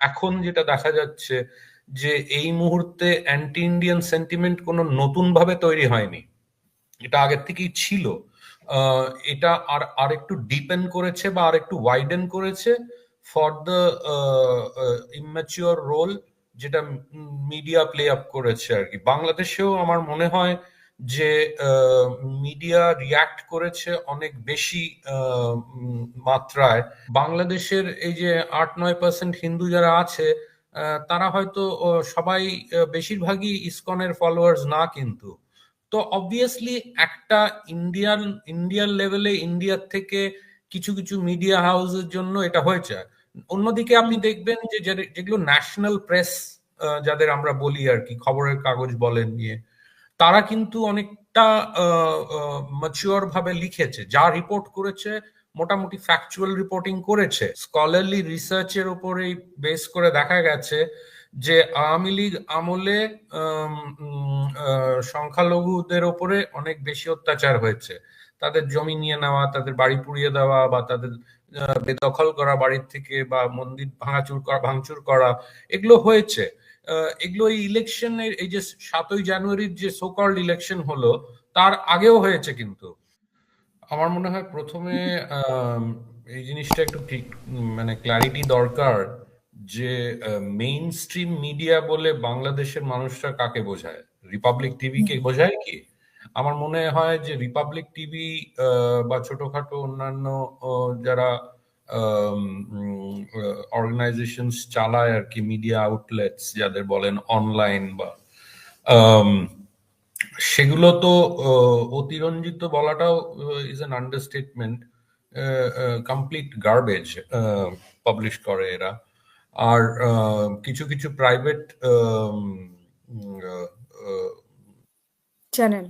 এখন যেটা দেখা যাচ্ছে যে এই মুহূর্তে অ্যান্টি ইন্ডিয়ান সেন্টিমেন্ট কোনো নতুন ভাবে তৈরি হয়নি। এটা আগের থেকেই ছিল। এটা আর আর একটু ডিপেন্ড করেছে বা আর একটু ওয়াইডেন করেছে ফর দ্য ইম্যাচিওর রোল যেটা মিডিয়া প্লে আপ করেছে আর কি। বাংলাদেশেও আমার মনে হয় যে মিডিয়া রিয়াক্ট করেছে অনেক বেশি মাত্রায়। বাংলাদেশের এই যে আট নয় পার্সেন্ট হিন্দু যারা আছে তারা হয়তো সবাই বেশিরভাগই ইসকনের ফলোয়ার্স না কিন্তু। তো অবভিয়াসলি একটা ইন্ডিয়ান ইন্ডিয়ান লেভেলে ইন্ডিয়ার থেকে কিছু কিছু মিডিয়া হাউসের জন্য এটা হয়েছে। অন্যদিকে আপনি দেখবেন যে যেগুলো ন্যাশনাল প্রেস যাদের আমরা বলি আর কি খবরের কাগজ বলেন নিয়ে তারা কিন্তু অনেকটা ম্যাচিওর ভাবে লিখেছে। যা রিপোর্ট করেছে, মোটামুটি ফ্যাকচুয়াল রিপোর্টিং করেছে। স্কলারলি রিসার্চের উপরেই বেস করে দেখা গেছে যে আওয়ামী লীগ আমলে সংখ্যালঘুদের ওপরে অনেক বেশি অত্যাচার হয়েছে। তাদের জমি নিয়ে নেওয়া, তাদের বাড়ি পুড়িয়ে দেওয়া বা তাদের বেদখল করা, বাড়ির থেকে বা মন্দির ভাঙাচুর করা, ভাঙচুর করা, এগুলো হয়েছে। এগুলো এই ইলেকশনের, এই যে সাতই জানুয়ারির যে সোকল্ড ইলেকশন হলো, তার আগেও হয়েছে কিন্তু। আমার মনে হয় প্রথমে এই জিনিসটা একটু ঠিক মানে ক্লারিটি দরকার যে মেইন স্ট্রিম মিডিয়া বলে বাংলাদেশের মানুষরা কাকে বোঝায়? রিপাবলিক টিভি কে বোঝায় কি? আমার মনে হয় যে রিপাবলিক টিভি বা ছোটখাটো অন্যান্য যারা অর্গানাইজেশন চালায় আর কি মিডিয়া আউটলেটস যাদের বলেন অনলাইন বা সেগুলো তো অতিরঞ্জিত বলাটাও is an understatement complete garbage publish করে এরা। আর কিছু কিছু প্রাইভেট চ্যানেল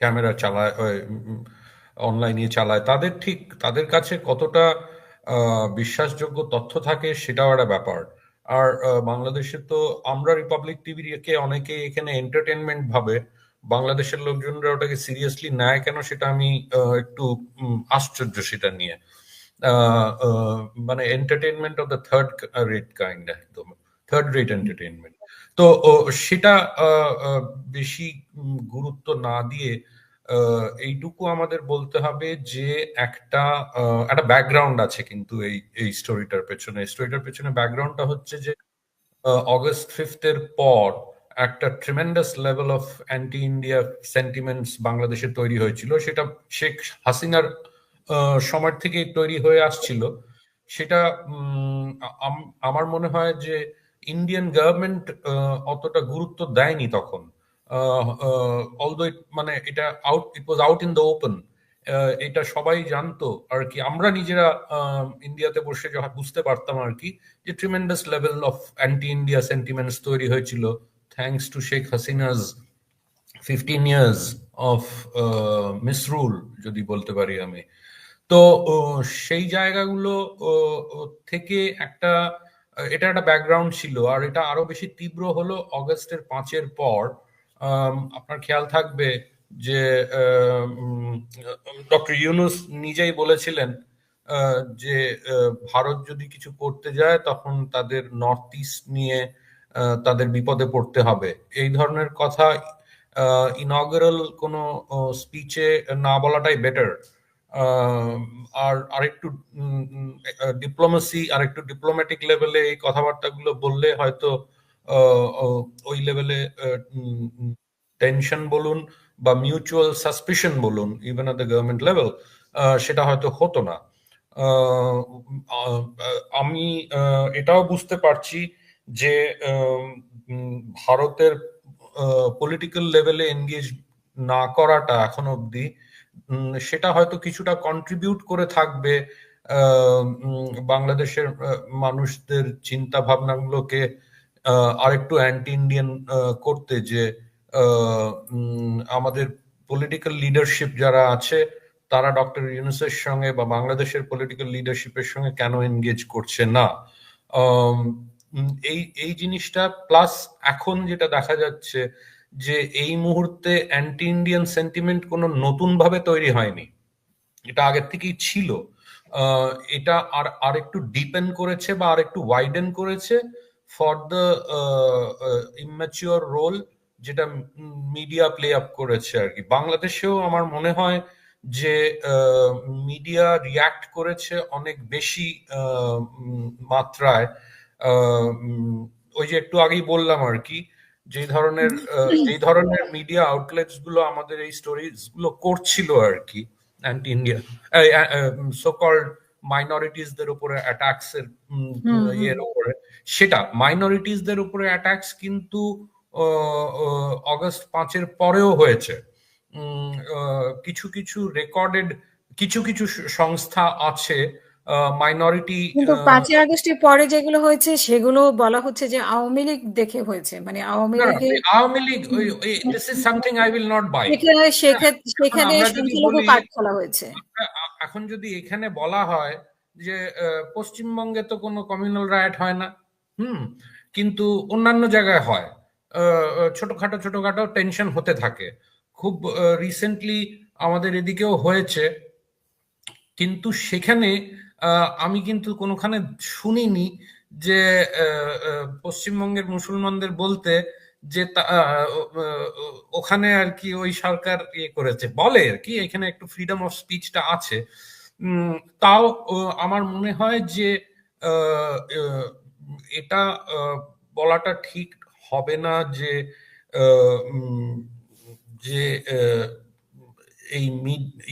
ক্যামেরা চালায় অনলাইনে চালায়। তাদের ঠিক তাদের কাছে কতটা বিশ্বাসযোগ্য তথ্য থাকে সেটাও একটা ব্যাপার। আর বাংলাদেশে তো আমরা রিপাবলিক টিভিকে অনেকে এখানে এন্টারটেনমেন্ট ভাবে, বাংলাদেশের লোকজনরা ওটাকে সিরিয়াসলি নেয় কেন সেটা আমি একটু আশ্চর্য সেটা নিয়ে। মানে entertainment of the third rate kind একদম। থার্ড রেট এন্টারটেনমেন্ট তো সেটা বেশি গুরুত্ব না দিয়ে এইটুকু আমাদের বলতে হবে যে একটা একটা ব্যাকগ্রাউন্ড আছে কিন্তু এই এই স্টোরিটার পেছনে। স্টোরিটার পেছনে ব্যাকগ্রাউন্ডটা হচ্ছে যে অগস্ট ফিফথের পর একটা tremendous level of anti India sentiments বাংলাদেশে তৈরি হয়েছিল। সেটা শেখ হাসিনার সময় থেকেই তৈরি হয়ে আসছিল। সেটা আমার মনে হয় যে ইন্ডিয়ান গভর্নমেন্ট অতটা গুরুত্ব দেয়নি তখন। অলদো মানে এটা out it was out in the open এটা সবাই জানতো আর কি। আমরা নিজেরা ইন্ডিয়াতে বসে যখন বুঝতে পারতাম আর কি যে tremendous level of anti India sentiments তৈরি হয়েছিল। Thanks to Sheikh Hasina's fifteen years of misrule যদি বলতে পারি আমি। তো সেই জায়গাগুলো থেকে একটা এটা একটা ব্যাকগ্রাউন্ড ছিল। আর এটা আরও বেশি তীব্র হলো অগস্টের পাঁচের পর। আপনার খেয়াল থাকবে যে ডক্টর ইউনুস নিজেই বলেছিলেন যে ভারত যদি কিছু করতে যায়, তখন তাদের নর্থ ইস্ট নিয়ে তাদের বিপদে পড়তে হবে। এই ধরনের কথা ইনগরাল কোনো স্পিচে না বলাটাই বেটার আর আরেকটু ডিপ্লোমেসি আরেকটু ডিপ্লোম্যাটিক লেভেলে এই কথাবার্তাগুলো বললে হয়তো ওই লেভেলে টেনশন বলুন বা মিউচুয়াল সাসপিশন বলুন even at the government level সেটা হয়তো হতো না। আমি এটাও বুঝতে পারছি যে ভারতের পলিটিক্যাল লেভেলে এনগেজ না করাটা এখন অবধি সেটা হয়তো কিছুটা কন্ট্রিবিউট করে থাকবে বাংলাদেশের মানুষদের চিন্তা ভাবনাগুলোকে আরেকটু অ্যান্টি ইন্ডিয়ান করতে যে আমাদের পলিটিক্যাল লিডারশিপ যারা আছে, তারা ডক্টর ইউনুসের সঙ্গে বা বাংলাদেশের পলিটিক্যাল লিডারশিপের সঙ্গে কেন এনগেজ করছে না? এই এই জিনিসটা প্লাস এখন যেটা দেখা যাচ্ছে যে, এই মুহূর্তে অ্যান্টি ইন্ডিয়ান সেন্টিমেন্ট কোনো নতুন ভাবে তৈরি হয়নি। এটা আগের থেকেই ছিল। এটা আর আর একটু ডিপেন্ড করেছে বা আর একটু ওয়াইডেন করেছে। ফর দ্য ইম্যাচিওর রোল যেটা মিডিয়া প্লে আপ করেছে আর কি। বাংলাদেশেও আমার মনে হয় যে মিডিয়া রিয়াক্ট করেছে অনেক বেশি আহ, মাত্রায়। আহ, ওই যে একটু আগেই বললাম আর কি যে ধরনের যেই ধরনের মিডিয়া আউটলেটসগুলো আমাদের এই স্টোরিজগুলো করছিল আর কি। অ্যান্টি ইন্ডিয়া সো কল্ড মাইনরিটিসদের উপরে অ্যাটাকস এর। ইয়ের উপরে। সেটা মাইনরিটিসদের উপরে অ্যাটাকস কিন্তু অগস্ট পাঁচের পরেও হয়েছে। কিছু কিছু রেকর্ডেড কিছু কিছু সংস্থা আছে মাইনরিটি কিন্তু পাঁচই আগস্টের পরে যেগুলো হয়েছে সেগুলো বলা হচ্ছে যে আওয়ামী লীগ দেখে হয়েছে। মানে আওয়ামী না লীগের Awami League this is something I will not buy সেখানে সেক্ষেত্রে সেখানে সংখ্যালঘু কার্ড খোলা হয়েছে। এখন যদি এখানে বলা হয় যে পশ্চিমবঙ্গে তো কোনো কমিউনাল রাইট হয় না, হুম, কিন্তু অন্যান্য জায়গায় হয়। ছোটখাটো ছোটখাটো টেনশন হতে থাকে। খুব রিসেন্টলি আমাদের এদিকেও হয়েছে। কিন্তু সেখানে আমি কিন্তু কোনোখানে শুনিনি যে পশ্চিমবঙ্গের মুসলমানদের বলতে যে ওখানে আর কি ওই সরকার ইয়ে করেছে, বলে আর কি, এখানে একটু ফ্রিডম অফ স্পিচটা আছে। তাও আমার মনে হয় যে এটা বলাটা ঠিক হবে না যে যে এই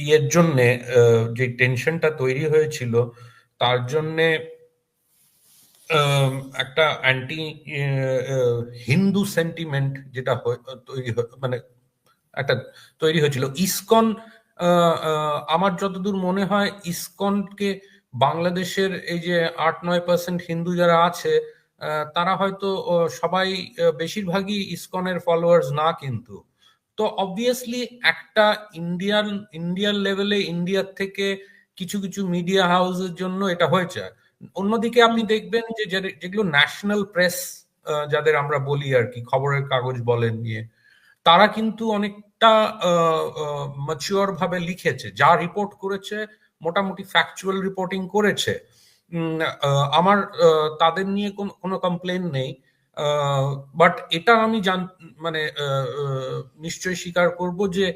ইয়ের জন্যে যে টেনশনটা তৈরি হয়েছিল, তার জন্যে একটা অ্যান্টি হিন্দু সেন্টিমেন্ট যেটা তৈরি মানে একটা তৈরি হয়েছিল। ইসকন আমার যতদূর মনে হয়, ইসকনকে বাংলাদেশের এই যে আট নয় পার্সেন্ট হিন্দু যারা আছে তারা হয়তো সবাই বেশিরভাগই ইসকনের ফলোয়ার্স না কিন্তু। তো অবভিয়াসলি একটা ইন্ডিয়ান ইন্ডিয়ান লেভেলে ইন্ডিয়ার থেকে কিছু কিছু মিডিয়া হাউসের জন্য এটা হয়েছে। অন্যদিকে আপনি দেখবেন যে যেগুলো ন্যাশনাল প্রেস যাদের আমরা বলি আর কি, খবরের কাগজ বলেন নিয়ে, তারা কিন্তু অনেকটা ম্যাচিওর ভাবে লিখেছে। যা রিপোর্ট করেছে, মোটামুটি ফ্যাকচুয়াল রিপোর্টিং করেছে। আমার তাদের নিয়ে কোনো কমপ্লেন নেই। বাট এটা আমি জান মানে নিশ্চয়ই স্বীকার করব যে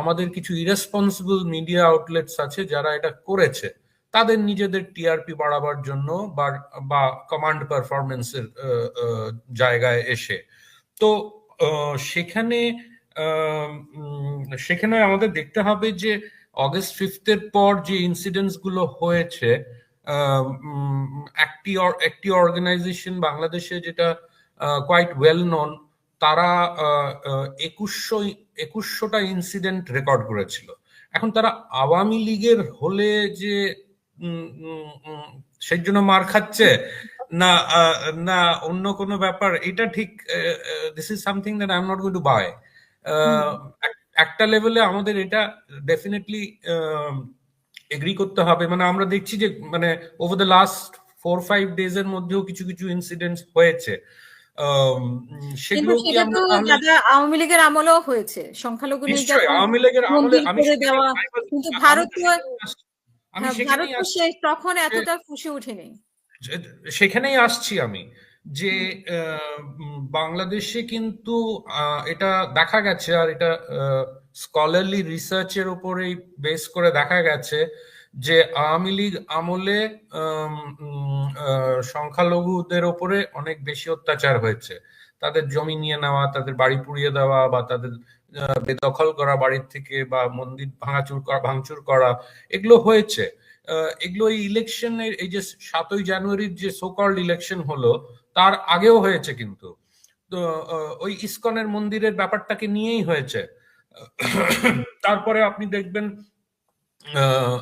আমাদের কিছু ইরেসপন্সিবল মিডিয়া আউটলেটস আছে যারা এটা করেছে। তাদের নিজেদের টিআরপি বাড়াবার জন্য বা- কমান্ড পারফরমেন্সের জায়গায় এসে। তো সেখানে সেখানে আমাদের দেখতে হবে যে অগস্ট ফিফথের পর যে ইনসিডেন্টসগুলো হয়েছে একটি একটি অর্গানাইজেশন বাংলাদেশে যেটা কোয়াইট ওয়েল নন তারা একুশশো একুশশোটা ইনসিডেন্ট রেকর্ড করেছিল। এখন তারা আওয়ামী লীগের হলে যে সেই জন্য মার খাচ্ছে? না না অন্য কোনো ব্যাপার? এটা ঠিক this is something that I am not going to buy একটা লেভেলে আমাদের এটা ডেফিনেটলি এগ্রি করতে হবে। মানে আমরা দেখছি যে মানে over the last four five days এর মধ্যেও কিছু কিছু ইনসিডেন্টস হয়েছে। আওয়ামী লীগের আমলেও হয়েছে। সংখ্যালঘু নির্যাতন আওয়ামী লীগের আমলে আমি দেওয়া আমি সেখানেই হ্যাঁ, সেখানেই তখন এতটা ফুসে সেখানেই আসছি আমি যে বাংলাদেশে কিন্তু এটা দেখা গেছে আর এটা স্কলারলি রিসার্চের উপরেই বেস করে দেখা গেছে যে আওয়ামী লীগ আমলে সংখ্যালঘুদের উপরে অনেক বেশি অত্যাচার হয়েছে। তাদের জমি নিয়ে নেওয়া তাদের বাড়ি পুড়িয়ে দেওয়া বা তাদের বেদখল করা বাড়ির থেকে বা মন্দির ভাঙাচুর করা ভাঙচুর করা এগুলো হয়েছে। এগুলো এই ইলেকশনের এই যে সাতই জানুয়ারির যে সোকল্ড ইলেকশন হলো তার আগেও হয়েছে কিন্তু। তো ওই ইসকনের মন্দিরের ব্যাপারটাকে নিয়েই হয়েছে। তারপরে আপনি দেখবেন আহ,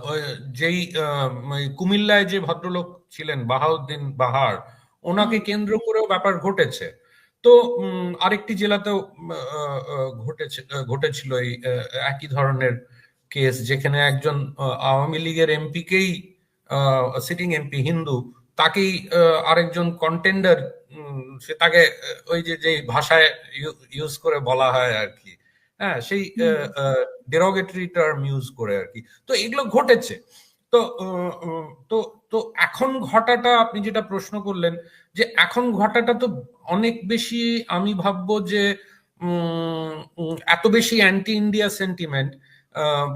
যেই আহ, কুমিল্লায় যে ভদ্রলোক ছিলেন বাহাউদ্দিন বাহার ওনাকে কেন্দ্র করেও ব্যাপার ঘটেছে। তো আরেকটি জেলাতেও ঘটেছে ঘটেছিল এই একই ধরনের কেস যেখানে একজন আওয়ামী লীগের এমপিকেই সিটিং এমপি হিন্দু তাকেই আরেকজন কন্টেন্ডার সে তাকে ওই যে যে ভাষায় ইউজ করে বলা হয় আর কি। হ্যাঁ সেই ডেরোগেটরি টার্ম ইউজ করে আর কি। তো এগুলো ঘটেছে। তো তো তো এখন ঘটাটা আপনি যেটা প্রশ্ন করলেন যে এখন ঘটাটা তো অনেক বেশি আমি ভাববো যে এত বেশি অ্যান্টি ইন্ডিয়া সেন্টিমেন্ট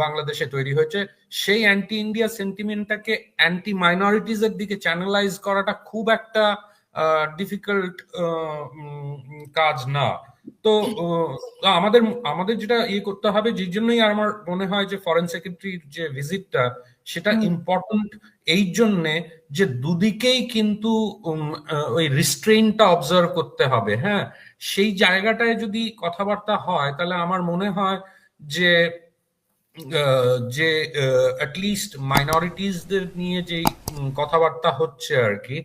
বাংলাদেশে তৈরি হয়েছে। সেই অ্যান্টি ইন্ডিয়া সেন্টিমেন্টটাকে অ্যান্টি মাইনরিটিজ এর দিকে চ্যানেলাইজ করাটা খুব একটা ডিফিকাল্ট কাজ না। তো আমাদের আমাদের যেটা ইয়ে করতে হবে যে জন্যই আমার মনে হয় যে ফরেন সেক্রেটারির যে ভিজিটটা সেটা। ইম্পর্টেন্ট এই জন্যে যে দুদিকেই কিন্তু ওই রিস্ট্রেইনটা অবজার্ভ করতে হবে হ্যাঁ সেই জায়গাটায় যদি কথাবার্তা হয় তাহলে আমার মনে হয় যে যে অ্যাটলিস্ট মাইনরিটিসদের নিয়ে যেই কথাবার্তা হচ্ছে আর কি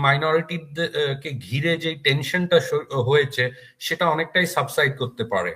মাইনরিটি কে ঘিরে যে টেনশনটা হয়েছে সেটা অনেকটাই সাবসাইড করতে পারে